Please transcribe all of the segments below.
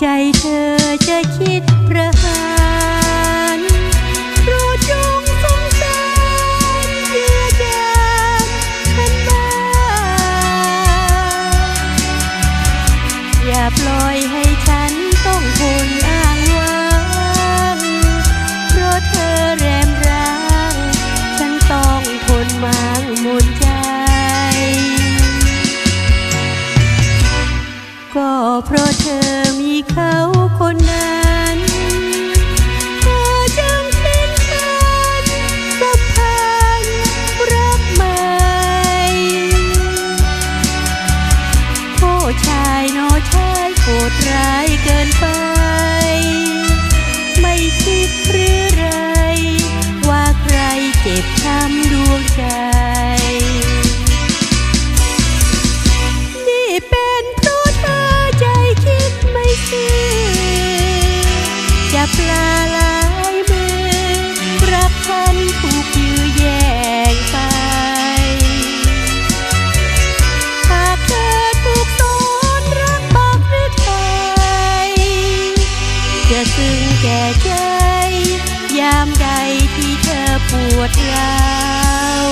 ใจเธอจะคิดประหารโปรดจงสงสารเยือจานฉันบ้างอย่าปล่อยให้ฉันต้องทนอ้างว้างเพราะเธอแรมร้าง ฉันต้องทนมางหมนใจ ก็เพราะเธอ เขาคนนั้นเธอจึงสิ้นฉันสัมพันรักใหม่โอ้ชายโนชายโหดร้าย ปลาหลายมือรักฉันถูกยื้อแย่งไป หากเธอถูกสอนรักปากหรือไทยจะซึ้งแก่ใจ ยามใดที่เธอปวดร้าว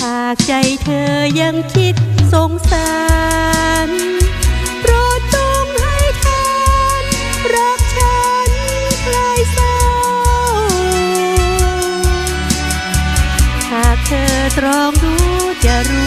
หากใจเธอยังคิดสงสาร ตรองดูจะรู้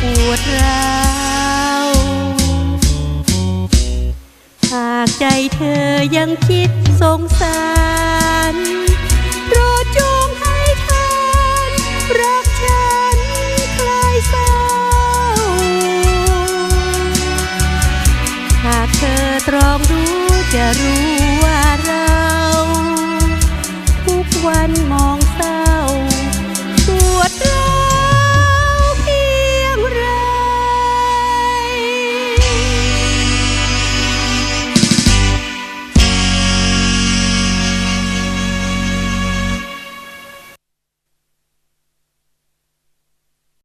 ปวดร้าวหากใจเธอยังคิดสงสารโปรดจงให้ทานรักฉันคลายเศร้า หากเธอตรองดูจะรู้ว่าเรา ทุกวันมอง